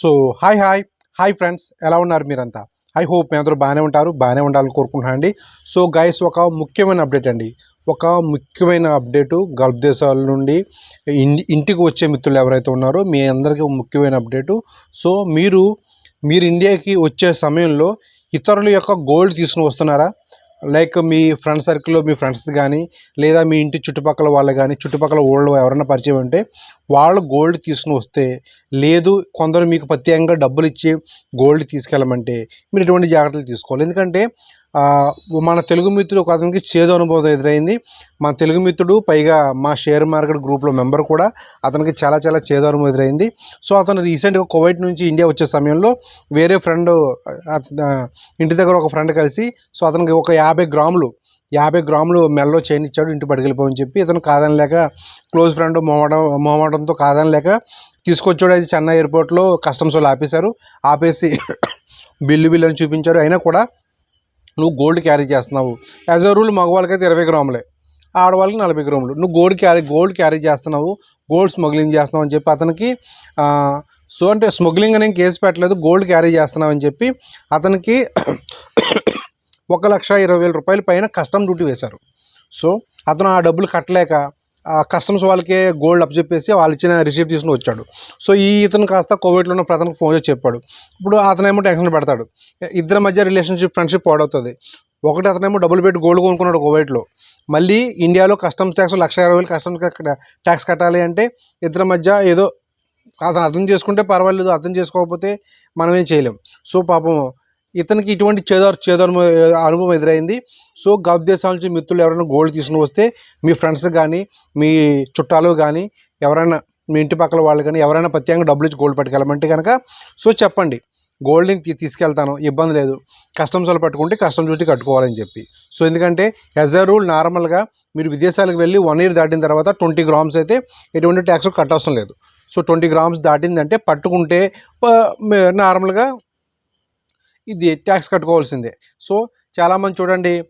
So hi hi. Hi friends ఎలా ఉన్నారు మీరంతా? ఐ హోప్ మీ అందరూ బాగానే ఉంటారు బాగానే ఉండాలని కోరుకుంటున్నాను అండి. సో గైస్ ఒక ముఖ్యమైన అప్డేట్ అండి. ఒక ముఖ్యమైన అప్డేటు గల్ఫ్ దేశాల నుండి ఇంటికి వచ్చే మిత్రులు ఎవరైతే ఉన్నారో మీ అందరికీ ముఖ్యమైన అప్డేటు. సో మీరు మీరు ఇండియాకి వచ్చే సమయంలో ఇతరుల యొక్క గోల్డ్ తీసుకుని వస్తున్నారా? లైక్ మీ ఫ్రెండ్ సర్కిల్లో మీ ఫ్రెండ్స్ కానీ లేదా మీ ఇంటి చుట్టుపక్కల వాళ్ళు కానీ చుట్టుపక్కల ఊళ్ళో ఎవరైనా పరిచయం ఉంటే వాళ్ళు గోల్డ్ తీసుకుని వస్తే లేదు కొందరు మీకు ప్రత్యేకంగా డబ్బులు ఇచ్చి గోల్డ్ తీసుకెళ్ళమంటే మీరు ఎటువంటి జాగ్రత్తలు తీసుకోవాలి? ఎందుకంటే మన తెలుగు మిత్రుడు ఒక అతనికి చేదు అనుభవం ఎదురైంది. మన తెలుగు మిత్రుడు పైగా మా షేర్ మార్కెట్ గ్రూప్లో మెంబర్ కూడా అతనికి చాలా చాలా చేదు అనుభవం ఎదురైంది. సో అతను రీసెంట్గా కువైట్ నుంచి ఇండియా వచ్చే సమయంలో వేరే ఫ్రెండ్ ఇంటి దగ్గర ఒక ఫ్రెండ్ కలిసి సో అతనికి ఒక యాభై గ్రాములు యాభై గ్రాములు మెల్లో చైన్ ఇచ్చాడు ఇంటి పట్టుకెళ్ళిపోవని చెప్పి. ఇతను కాదనలేక క్లోజ్ ఫ్రెండ్ మొహమడం మొహమడంతో కాదనలేక తీసుకొచ్చాడు. అది చెన్నై ఎయిర్పోర్ట్లో కస్టమ్స్ వాళ్ళు ఆపేశారు. ఆపేసి బిల్లు బిల్లు అని చూపించారు. అయినా కూడా నువ్వు గోల్డ్ క్యారీ చేస్తున్నావు. యాజ్ అ రూల్ మగవాళ్ళకైతే ఇరవై గ్రాములే. ఆడవాళ్ళకి నలభై గ్రాములు. నువ్వు గోల్డ్ క్యారీ గోల్డ్ క్యారీ చేస్తున్నావు. గోల్డ్ స్మగ్లింగ్ చేస్తున్నావు అని చెప్పి అతనికి సో అంటే స్మగ్లింగ్ అని కేసు పెట్టలేదు. గోల్డ్ క్యారీ చేస్తున్నావు అని చెప్పి అతనికి ఒక లక్ష ఇరవై వేల రూపాయల పైన కస్టమ్ డ్యూటీ వేశారు. సో అతను ఆ డబ్బులు కట్టలేక కస్టమ్స్ వాళ్ళకే గోల్డ్ అప్పచెప్పేసి వాళ్ళు ఇచ్చిన రిసీప్ట్ తీసుకుని వచ్చాడు. సో ఈ ఇతను కాస్త కోవిడ్లో ఉన్న ప్రతనికి ఫోన్ చేసి చెప్పాడు. ఇప్పుడు అతనేమో టెన్షన్ పెడతాడు. ఇద్దరి మధ్య రిలేషన్షిప్ ఫ్రెండ్షిప్ పాడవుతుంది ఒకటి అతనేమో డబుల్ పెట్టి గోల్డ్ కొనుక్కున్నాడు కోవిడ్లో. మళ్ళీ ఇండియాలో కస్టమ్స్ ట్యాక్స్ లక్ష ఇరవై వేలు కస్టమ్స్ ట్యాక్స్ కట్టాలి అంటే ఇద్దరి మధ్య ఏదో అతను అర్థం చేసుకుంటే పర్వాలేదు అర్థం చేసుకోకపోతే మనం ఏం చేయలేం. సో పాపం ఇతనికి ఇటువంటి చేదారు చేదారు అనుభవం ఎదురైంది. సో గల్ఫ్ దేశాల నుంచి మిత్రులు ఎవరైనా గోల్డ్ తీసుకుని వస్తే మీ ఫ్రెండ్స్ కానీ మీ చుట్టాలు కానీ ఎవరైనా మీ ఇంటి పక్కల వాళ్ళు కానీ ఎవరైనా ప్రత్యేకంగా డబ్బులు ఇచ్చి గోల్డ్ పట్టుకెళ్ళమంటే కనుక సో చెప్పండి. గోల్డ్ని తీసుకెళ్తాను ఇబ్బంది లేదు. కస్టమ్స్ వాళ్ళు పట్టుకుంటే కస్టమ్స్ డ్యూటీ కట్టుకోవాలని చెప్పి. సో ఎందుకంటే యాజ్ అ రూల్ నార్మల్గా మీరు విదేశాలకు వెళ్ళి వన్ ఇయర్ దాటిన తర్వాత ట్వంటీ గ్రామ్స్ అయితే ఎటువంటి ట్యాక్స్ కట్టవసరం లేదు. సో ట్వంటీ గ్రామ్స్ దాటిందంటే పట్టుకుంటే నార్మల్గా ఇది ట్యాక్స్ కట్టుకోవాల్సిందే. సో చాలామంది చూడండి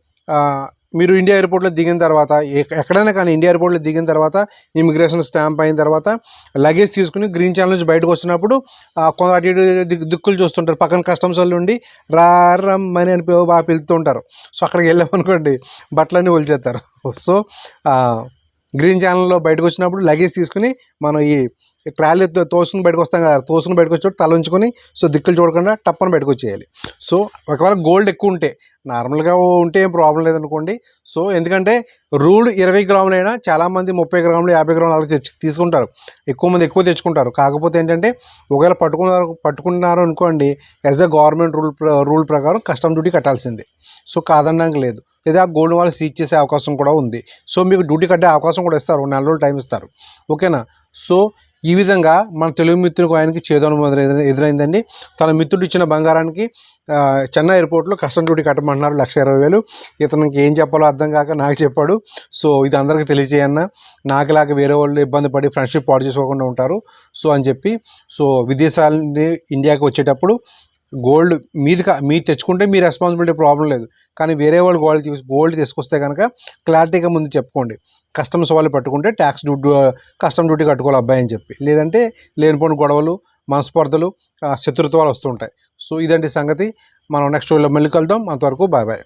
మీరు ఇండియా ఎయిర్పోర్ట్లో దిగిన తర్వాత ఎక్కడైనా కానీ ఇండియా ఎయిర్పోర్ట్లో దిగిన తర్వాత ఇమిగ్రేషన్ స్టాంప్ అయిన తర్వాత లగేజ్ తీసుకుని గ్రీన్ ఛానల్ నుంచి బయటకు వస్తున్నప్పుడు కొంత అటు ఇటు దిక్కు- దిక్కులు చూస్తుంటారు. పక్కన కస్టమ్స్ వాళ్ళు ఉండి రా రమ్మని అని బాగా పిలుతుంటారు. సో అక్కడికి వెళ్ళామనుకోండి బట్టలన్నీ ఒలిచేస్తారు. సో గ్రీన్ ఛానల్లో బయటకు వచ్చినప్పుడు లగేజ్ తీసుకుని మనం ఈ ట్రాలీ తోసుకుని బయటకు వస్తాం కదా తోసుకుని బయటకు వచ్చి తల ఉంచుకొని సో దిక్కులు చూడకుండా టప్పని బయటకు వచ్చేయాలి. సో ఒకవేళ గోల్డ్ ఎక్కువ ఉంటే నార్మల్గా ఉంటే ఏం ప్రాబ్లం లేదనుకోండి. సో ఎందుకంటే రూల్ ఇరవై గ్రాములైనా చాలామంది ముప్పై గ్రాములు యాభై గ్రాములు అలా తెచ్చి తీసుకుంటారు. ఎక్కువ మంది ఎక్కువ తెచ్చుకుంటారు. కాకపోతే ఏంటంటే ఒకవేళ పట్టుకున్నారు పట్టుకున్నారు అనుకోండి as a government rule rule ప్రకారం కస్టమ్ డ్యూటీ కట్టాల్సిందే. సో కాదనడానికి లేదు. లేదా గోల్డ్ వాళ్ళు సీజ్ చేసే అవకాశం కూడా ఉంది. సో మీకు డ్యూటీ కట్టే అవకాశం కూడా ఇస్తారు. ఒక నెల రోజులు టైం ఇస్తారు. ఓకేనా? సో ఈ విధంగా మన తెలుగు మిత్రుడికి ఆయనకి చేదోను ఎదురైందండి. తన మిత్రుడు ఇచ్చిన బంగారానికి చెన్నై ఎయిర్పోర్ట్లో కస్టమ్ డ్యూటీ కట్టమంటున్నారు లక్ష ఇరవై వేలు. ఇతనికి ఏం చెప్పాలో అర్థం కాక నాకు చెప్పాడు. సో ఇది అందరికీ తెలియజేయన్న. నాకులాగా వేరే వాళ్ళు ఇబ్బంది పడి ఫ్రెండ్షిప్ పాడు చేసుకోకుండా ఉంటారు. సో అని చెప్పి సో విదేశాలని ఇండియాకి వచ్చేటప్పుడు గోల్డ్ మీది కా మీరు తెచ్చుకుంటే మీ రెస్పాన్సిబిలిటీ ప్రాబ్లం లేదు. కానీ వేరే వాళ్ళు గోల్డ్ గోల్డ్ తీసుకొస్తే కనుక క్లారిటీగా ముందు చెప్పుకోండి. కస్టమ్స్ వాళ్ళు పట్టుకుంటే ట్యాక్స్ డ్యూటీ కస్టమ్ డ్యూటీ కట్టుకోవాలి అబ్బాయి అని చెప్పి. లేదంటే లేనిపోని గొడవలు మనస్పర్ధలు శత్రుత్వాలు వస్తుంటాయి. సో ఇదండి సంగతి. మనం నెక్స్ట్ వీడియోలో మళ్ళీ కలుద్దాం. అంతవరకు బాయ్ బాయ్